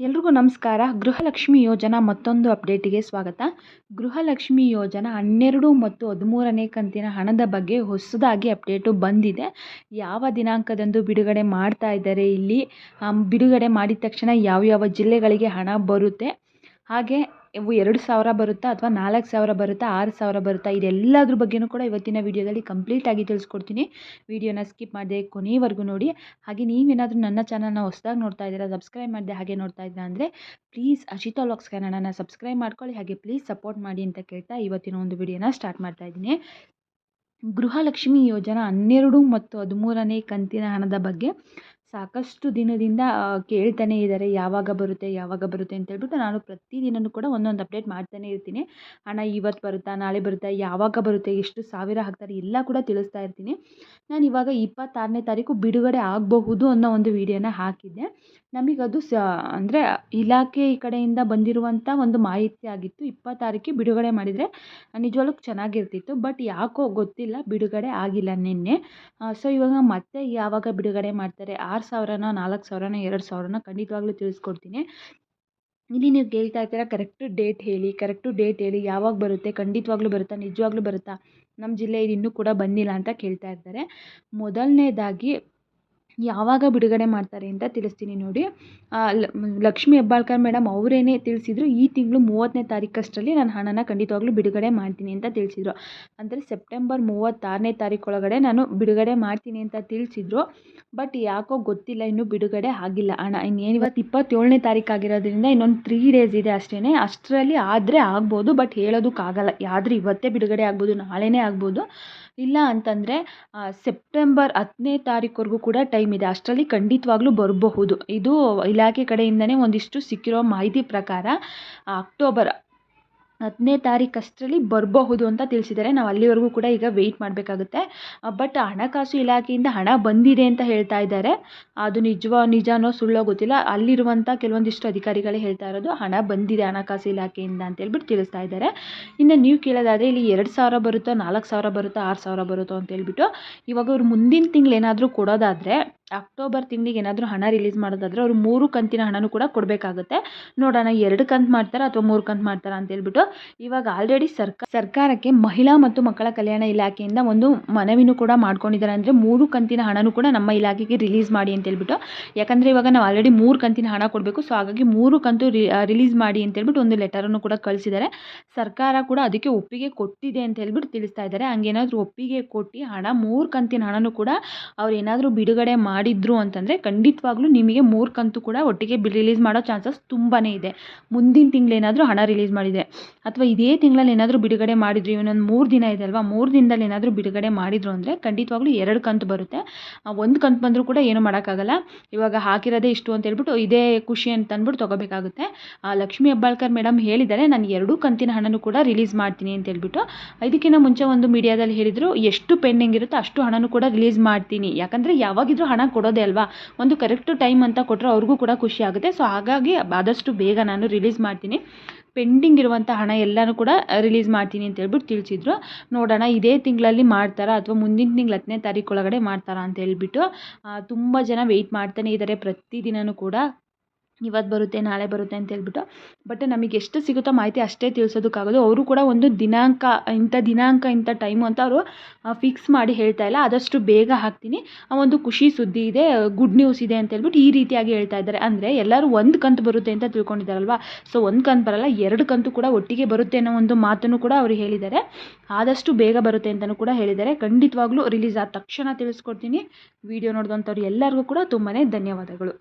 ಎಲ್ರಿಗೂ ನಮಸ್ಕಾರ. ಗೃಹಲಕ್ಷ್ಮಿ ಯೋಜನಾ ಮತ್ತೊಂದು ಅಪ್ಡೇಟಿಗೆ ಸ್ವಾಗತ. ಗೃಹಲಕ್ಷ್ಮಿ ಯೋಜನಾ ಹನ್ನೆರಡು ಮತ್ತು ಹದಿಮೂರನೇ ಕಂತಿನ ಹಣದ ಬಗ್ಗೆ ಹೊಸದಾಗಿ ಅಪ್ಡೇಟು ಬಂದಿದೆ. ಯಾವ ದಿನಾಂಕದಂದು ಬಿಡುಗಡೆ ಮಾಡ್ತಾ ಇದ್ದಾರೆ ಇಲ್ಲಿ? ಬಿಡುಗಡೆ ಮಾಡಿದ ತಕ್ಷಣ ಯಾವ್ಯಾವ ಜಿಲ್ಲೆಗಳಿಗೆ ಹಣ ಬರುತ್ತೆ? ಹಾಗೆ ಇವು ಎರಡು ಸಾವಿರ ಬರುತ್ತಾ ಅಥವಾ ನಾಲ್ಕು ಸಾವಿರ ಬರುತ್ತಾ, ಆರು ಸಾವಿರ ಬರುತ್ತಾ, ಇದೆಲ್ಲದ್ರ ಬಗ್ಗೆಯೂ ಕೂಡ ಇವತ್ತಿನ ವೀಡಿಯೋದಲ್ಲಿ ಕಂಪ್ಲೀಟಾಗಿ ತಿಳಿಸ್ಕೊಡ್ತೀನಿ. ವೀಡಿಯೋನ ಸ್ಕಿಪ್ ಮಾಡದೆ ಕೊನೆಯವರೆಗೂ ನೋಡಿ. ಹಾಗೆ ನೀವೇನಾದರೂ ನನ್ನ ಚಾನಲ್ನ ಹೊಸದಾಗಿ ನೋಡ್ತಾ ಇದ್ದೀರಾ ಸಬ್ಸ್ಕ್ರೈಬ್ ಮಾಡಿದೆ ಹಾಗೆ ನೋಡ್ತಾ ಇದ್ದೀರಾ ಅಂದರೆ ಪ್ಲೀಸ್ ಅಶಿತಾ ಲಾಕ್ಸ್ ಕನ್ನಡನ ಸಬ್ಸ್ಕ್ರೈಬ್ ಮಾಡ್ಕೊಳ್ಳಿ. ಹಾಗೆ ಪ್ಲೀಸ್ ಸಪೋರ್ಟ್ ಮಾಡಿ ಅಂತ ಕೇಳ್ತಾ ಇವತ್ತಿನ ಒಂದು ವಿಡಿಯೋನ ಸ್ಟಾರ್ಟ್ ಮಾಡ್ತಾ ಇದ್ದೀನಿ. ಗೃಹಲಕ್ಷ್ಮಿ ಯೋಜನಾ ಹನ್ನೆರಡು ಮತ್ತು ಹದಿಮೂರನೇ ಕಂತಿನ ಹಣದ ಬಗ್ಗೆ ಸಾಕಷ್ಟು ದಿನದಿಂದ ಕೇಳ್ತಾನೆ ಇದ್ದಾರೆ ಯಾವಾಗ ಬರುತ್ತೆ ಯಾವಾಗ ಬರುತ್ತೆ ಅಂತ ಹೇಳ್ಬಿಟ್ಟು ನಾನು ಪ್ರತಿದಿನವೂ ಕೂಡ ಒಂದೊಂದು ಅಪ್ಡೇಟ್ ಮಾಡ್ತಾನೆ ಇರ್ತೀನಿ. ಹಣ ಇವತ್ತು ಬರುತ್ತಾ, ನಾಳೆ ಬರುತ್ತಾ, ಯಾವಾಗ ಬರುತ್ತೆ, ಎಷ್ಟು ಸಾವಿರ ಹಾಕ್ತಾರೆ, ಎಲ್ಲ ಕೂಡ ತಿಳಿಸ್ತಾ ಇರ್ತೀನಿ. ನಾನು ಇವಾಗ ಇಪ್ಪತ್ತಾರನೇ ತಾರೀಕು ಬಿಡುಗಡೆ ಆಗಬಹುದು ಅನ್ನೋ ಒಂದು ವಿಡಿಯೋನ ಹಾಕಿದ್ದೆ. ನಮಗದು ಸ, ಅಂದರೆ ಇಲಾಖೆ ಕಡೆಯಿಂದ ಬಂದಿರುವಂಥ ಒಂದು ಮಾಹಿತಿ ಆಗಿತ್ತು. ಇಪ್ಪತ್ತಾರಕ್ಕೆ ಬಿಡುಗಡೆ ಮಾಡಿದರೆ, ನಿಜವಾಗ್ಲೂ ಚೆನ್ನಾಗಿರ್ತಿತ್ತು, ಬಟ್ ಯಾಕೋ ಗೊತ್ತಿಲ್ಲ, ಬಿಡುಗಡೆ ಆಗಿಲ್ಲ ನಿನ್ನೆ. ಸೊ ಇವಾಗ ಮತ್ತೆ ಯಾವಾಗ ಬಿಡುಗಡೆ ಮಾಡ್ತಾರೆ ಆರು ಸಾವಿರನ, ನಾಲ್ಕು ಸಾವಿರನ, ಎರಡು ಸಾವಿರನ ಖಂಡಿತವಾಗ್ಲೂ ತಿಳಿಸ್ಕೊಡ್ತೀನಿ. ಇಲ್ಲಿ ನೀವು ಕೇಳ್ತಾ ಇರ್ತೀರ ಕರೆಕ್ಟು ಡೇಟ್ ಹೇಳಿ ಕರೆಕ್ಟು ಡೇಟ್ ಹೇಳಿ, ಯಾವಾಗ ಬರುತ್ತೆ, ಖಂಡಿತವಾಗ್ಲೂ ಬರುತ್ತಾ, ನಿಜವಾಗ್ಲೂ ಬರುತ್ತಾ? ನಮ್ಮ ಜಿಲ್ಲೆಯಲ್ಲಿ ಇನ್ನೂ ಕೂಡ ಬಂದಿಲ್ಲ ಅಂತ ಕೇಳ್ತಾ ಇರ್ತಾರೆ. ಮೊದಲನೇದಾಗಿ ಯಾವಾಗ ಬಿಡುಗಡೆ ಮಾಡ್ತಾರೆ ಅಂತ ತಿಳಿಸ್ತೀನಿ ನೋಡಿ. ಲಕ್ಷ್ಮಿ ಹೆಬ್ಬಾಳ್ಕರ್ ಮೇಡಮ್ ಅವರೇನೆ ತಿಳಿಸಿದ್ರು ಈ ತಿಂಗಳು ಮೂವತ್ತನೇ ತಾರೀಕಷ್ಟರಲ್ಲಿ ನಾನು ಹಣನ ಖಂಡಿತವಾಗ್ಲೂ ಬಿಡುಗಡೆ ಮಾಡ್ತೀನಿ ಅಂತ ತಿಳಿಸಿದ್ರು. ಅಂದರೆ ಸೆಪ್ಟೆಂಬರ್ ಮೂವತ್ತಾರನೇ ತಾರೀಕೊಳಗಡೆ ನಾನು ಬಿಡುಗಡೆ ಮಾಡ್ತೀನಿ ಅಂತ ತಿಳಿಸಿದ್ರು. ಬಟ್ ಯಾಕೋ ಗೊತ್ತಿಲ್ಲ, ಇನ್ನೂ ಬಿಡುಗಡೆ ಆಗಿಲ್ಲ. ಹಣ ಇನ್ನೇನು ಇವತ್ತು ಇಪ್ಪತ್ತೇಳನೇ ತಾರೀಕು ಆಗಿರೋದ್ರಿಂದ ಇನ್ನೊಂದು ತ್ರೀ ಡೇಸ್ ಇದೆ ಅಷ್ಟೇ ಅಷ್ಟರಲ್ಲಿ ಆದರೆ ಆಗ್ಬೋದು, ಬಟ್ ಹೇಳೋದಕ್ಕಾಗಲ್ಲ. ಆದರೆ ಇವತ್ತೇ ಬಿಡುಗಡೆ ಆಗ್ಬೋದು, ನಾಳೆನೇ ಆಗ್ಬೋದು. ಇಲ್ಲ ಅಂತಂದರೆ ಸೆಪ್ಟೆಂಬರ್ ಹತ್ತನೇ ತಾರೀಕುವರೆಗೂ ಕೂಡ ಟೈಮ್ ಇದೆ. ಅಷ್ಟರಲ್ಲಿ ಖಂಡಿತವಾಗ್ಲೂ ಬರಬಹುದು. ಇದು ಇಲಾಖೆ ಕಡೆಯಿಂದಲೇ ಒಂದಿಷ್ಟು ಸಿಕ್ಕಿರೋ ಮಾಹಿತಿ ಪ್ರಕಾರ ಅಕ್ಟೋಬರ್ ಹತ್ತನೇ ತಾರೀಕಷ್ಟರಲ್ಲಿ ಬರಬಹುದು ಅಂತ ತಿಳಿಸಿದ್ದಾರೆ. ನಾವು ಅಲ್ಲಿವರೆಗೂ ಕೂಡ ಈಗ ವೆಯ್ಟ್ ಮಾಡಬೇಕಾಗುತ್ತೆ. ಬಟ್ ಹಣಕಾಸು ಇಲಾಖೆಯಿಂದ ಹಣ ಬಂದಿದೆ ಅಂತ ಹೇಳ್ತಾ ಇದ್ದಾರೆ. ಅದು ನಿಜವ ನಿಜಾನೋ ಸುಳ್ಳೋ ಗೊತ್ತಿಲ್ಲ. ಅಲ್ಲಿರುವಂಥ ಕೆಲವೊಂದಿಷ್ಟು ಅಧಿಕಾರಿಗಳೇ ಹೇಳ್ತಾ ಇರೋದು ಹಣ ಬಂದಿದೆ ಹಣಕಾಸು ಇಲಾಖೆಯಿಂದ ಅಂತ ಹೇಳ್ಬಿಟ್ಟು ತಿಳಿಸ್ತಾ ಇದ್ದಾರೆ. ಇನ್ನು ನೀವು ಕೇಳೋದಾದರೆ ಇಲ್ಲಿ ಎರಡು ಸಾವಿರ ಬರುತ್ತೋ ನಾಲ್ಕು ಸಾವಿರ ಬರುತ್ತೋ ಆರು ಸಾವಿರ ಬರುತ್ತೋ ಅಂತ ಹೇಳ್ಬಿಟ್ಟು ಇವಾಗ ಅವ್ರು ಮುಂದಿನ ತಿಂಗಳು ಏನಾದರೂ ಕೊಡೋದಾದರೆ ಅಕ್ಟೋಬರ್ ತಿಂಗಳಿಗೆ ಏನಾದರೂ ಹಣ ರಿಲೀಸ್ ಮಾಡೋದಾದರೆ ಅವರು ಮೂರು ಕಂತಿನ ಹಣನೂ ಕೂಡ ಕೊಡಬೇಕಾಗುತ್ತೆ. ನೋಡೋಣ ಎರಡು ಕಂತು ಮಾಡ್ತಾರಾ ಅಥವಾ ಮೂರು ಕಂತು ಮಾಡ್ತಾರಾ ಅಂತ ಹೇಳ್ಬಿಟ್ಟು ಇವಾಗ ಆಲ್ರೆಡಿ ಸರ್ಕಾರ ಸರ್ಕಾರಕ್ಕೆ ಮಹಿಳಾ ಮತ್ತು ಮಕ್ಕಳ ಕಲ್ಯಾಣ ಇಲಾಖೆಯಿಂದ ಒಂದು ಮನವಿನೂ ಕೂಡ ಮಾಡ್ಕೊಂಡಿದ್ದಾರೆ ಅಂದರೆ ಮೂರು ಕಂತಿನ ಹಣನೂ ಕೂಡ ನಮ್ಮ ಇಲಾಖೆಗೆ ರಿಲೀಸ್ ಮಾಡಿ ಅಂತ ಹೇಳ್ಬಿಟ್ಟು. ಯಾಕಂದರೆ ಇವಾಗ ನಾವು ಆಲ್ರೆಡಿ ಮೂರು ಕಂತಿನ ಹಣ ಕೊಡಬೇಕು, ಸೊ ಹಾಗಾಗಿ ಮೂರು ಕಂತು ರಿಲೀಸ್ ಮಾಡಿ ಅಂತ ಹೇಳ್ಬಿಟ್ಟು ಒಂದು ಲೆಟರನ್ನು ಕೂಡ ಕಳಿಸಿದ್ದಾರೆ. ಸರ್ಕಾರ ಕೂಡ ಅದಕ್ಕೆ ಒಪ್ಪಿಗೆ ಕೊಟ್ಟಿದೆ ಅಂತ ಹೇಳ್ಬಿಟ್ಟು ತಿಳಿಸ್ತಾ ಇದ್ದಾರೆ. ಹಂಗೇನಾದರೂ ಒಪ್ಪಿಗೆ ಕೊಟ್ಟು ಹಣ, ಮೂರು ಕಂತಿನ ಹಣನೂ ಕೂಡ ಅವ್ರು ಏನಾದರೂ ಬಿಡುಗಡೆ ಮಾಡಿ ಮಾಡಿದ್ರು ಅಂತಂದರೆ ಖಂಡಿತವಾಗ್ಲೂ ನಿಮಗೆ ಮೂರು ಕಂತು ಕೂಡ ಒಟ್ಟಿಗೆ ರಿಲೀಸ್ ಮಾಡೋ ಚಾನ್ಸಸ್ ತುಂಬಾ ಇದೆ. ಮುಂದಿನ ತಿಂಗಳು ಏನಾದರೂ ಹಣ ರಿಲೀಸ್ ಮಾಡಿದೆ ಅಥವಾ ಇದೇ ತಿಂಗಳಲ್ಲಿ ಏನಾದರೂ ಬಿಡುಗಡೆ ಮಾಡಿದ್ರು ಇನ್ನೊಂದು ಮೂರು ದಿನ ಇದೆ ಅಲ್ವಾ, ಮೂರು ದಿನದಲ್ಲಿ ಏನಾದರೂ ಬಿಡುಗಡೆ ಮಾಡಿದ್ರು ಅಂದರೆ ಖಂಡಿತವಾಗ್ಲೂ ಎರಡು ಕಂತು ಬರುತ್ತೆ. ಒಂದು ಕಂತು ಬಂದರೂ ಕೂಡ ಏನು ಮಾಡೋಕ್ಕಾಗಲ್ಲ. ಇವಾಗ ಹಾಕಿರೋದೇ ಇಷ್ಟು ಅಂತ ಹೇಳ್ಬಿಟ್ಟು ಇದೇ ಖುಷಿ ಅಂತ ಅಂದ್ಬಿಟ್ಟು ತೊಗೋಬೇಕಾಗುತ್ತೆ. ಲಕ್ಷ್ಮೀ ಹೆಬ್ಬಾಳ್ಕರ್ ಮೇಡಮ್ ಹೇಳಿದ್ದಾರೆ, ನಾನು ಎರಡು ಕಂತಿನ ಹಣನೂ ಕೂಡ ರಿಲೀಸ್ ಮಾಡ್ತೀನಿ ಅಂತ ಹೇಳ್ಬಿಟ್ಟು. ಇದಕ್ಕಿಂತ ಮುಂಚೆ ಒಂದು ಮೀಡಿಯಾದಲ್ಲಿ ಹೇಳಿದರು, ಎಷ್ಟು ಪೆಂಡಿಂಗ್ ಇರುತ್ತೋ ಅಷ್ಟು ಹಣನೂ ಕೂಡ ರಿಲೀಸ್ ಮಾಡ್ತೀನಿ. ಯಾಕಂದರೆ ಯಾವಾಗಿದ್ರೂ ಹಣ ಕೊಡೋದೇ ಅಲ್ವಾ? ಒಂದು ಕರೆಕ್ಟ್ ಟೈಮ್ ಅಂತ ಕೊಟ್ಟರೆ ಅವ್ರಿಗೂ ಕೂಡ ಖುಷಿ ಆಗುತ್ತೆ. ಸೊ ಹಾಗಾಗಿ ಆದಷ್ಟು ಬೇಗ ನಾನು ರಿಲೀಸ್ ಮಾಡ್ತೀನಿ. ಪೆಂಡಿಂಗ್ ಇರುವಂಥ ಹಣ ಎಲ್ಲನೂ ಕೂಡ ರಿಲೀಸ್ ಮಾಡ್ತೀನಿ ಅಂತ ಹೇಳ್ಬಿಟ್ಟು ತಿಳಿಸಿದ್ರು. ನೋಡೋಣ, ಇದೇ ತಿಂಗಳಲ್ಲಿ ಮಾಡ್ತಾರಾ ಅಥವಾ ಮುಂದಿನ ತಿಂಗಳು ಹತ್ತನೇ ತಾರೀಕು ಮಾಡ್ತಾರಾ ಅಂತ ಹೇಳ್ಬಿಟ್ಟು ತುಂಬ ಜನ ವೆಯ್ಟ್ ಮಾಡ್ತಾನೆ ಇದ್ದಾರೆ ಪ್ರತಿದಿನವೂ ಕೂಡ. ಇವತ್ತು ಬರುತ್ತೆ, ನಾಳೆ ಬರುತ್ತೆ ಅಂತ ಹೇಳ್ಬಿಟ್ಟು. ಬಟ್ ನಮಗೆ ಎಷ್ಟು ಸಿಗುತ್ತೋ ಮಾಹಿತಿ ಅಷ್ಟೇ ತಿಳಿಸೋದಕ್ಕಾಗೋದು. ಅವರು ಕೂಡ ಒಂದು ದಿನಾಂಕ, ಇಂಥ ದಿನಾಂಕ, ಇಂಥ ಟೈಮು ಅಂತ ಅವರು ಫಿಕ್ಸ್ ಮಾಡಿ ಹೇಳ್ತಾ ಇಲ್ಲ. ಆದಷ್ಟು ಬೇಗ ಹಾಕ್ತೀನಿ. ಒಂದು ಖುಷಿ ಸುದ್ದಿ ಇದೆ ಗುಡ್ ನ್ಯೂಸ್ ಇದೆ ಅಂತ ಹೇಳ್ಬಿಟ್ಟು ಈ ರೀತಿಯಾಗಿ ಹೇಳ್ತಾ ಇದ್ದಾರೆ. ಅಂದರೆ ಎಲ್ಲರೂ ಒಂದು ಕಂತು ಬರುತ್ತೆ ಅಂತ ತಿಳ್ಕೊಂಡಿದ್ದಾರಲ್ವಾ? ಸೊ ಒಂದು ಕಂತು ಬರಲ್ಲ, ಎರಡು ಕಂತು ಕೂಡ ಒಟ್ಟಿಗೆ ಬರುತ್ತೆ ಅನ್ನೋ ಒಂದು ಮಾತನ್ನು ಕೂಡ ಅವರು ಹೇಳಿದ್ದಾರೆ. ಆದಷ್ಟು ಬೇಗ ಬರುತ್ತೆ ಅಂತಲೂ ಕೂಡ ಹೇಳಿದ್ದಾರೆ. ಖಂಡಿತವಾಗ್ಲೂ ರಿಲೀಸ್ ಆದ ತಕ್ಷಣ ತಿಳಿಸ್ಕೊಡ್ತೀನಿ. ವಿಡಿಯೋ ನೋಡಿದಂಥವ್ರು ಎಲ್ಲರಿಗೂ ಕೂಡ ತುಂಬಾ ಧನ್ಯವಾದಗಳು.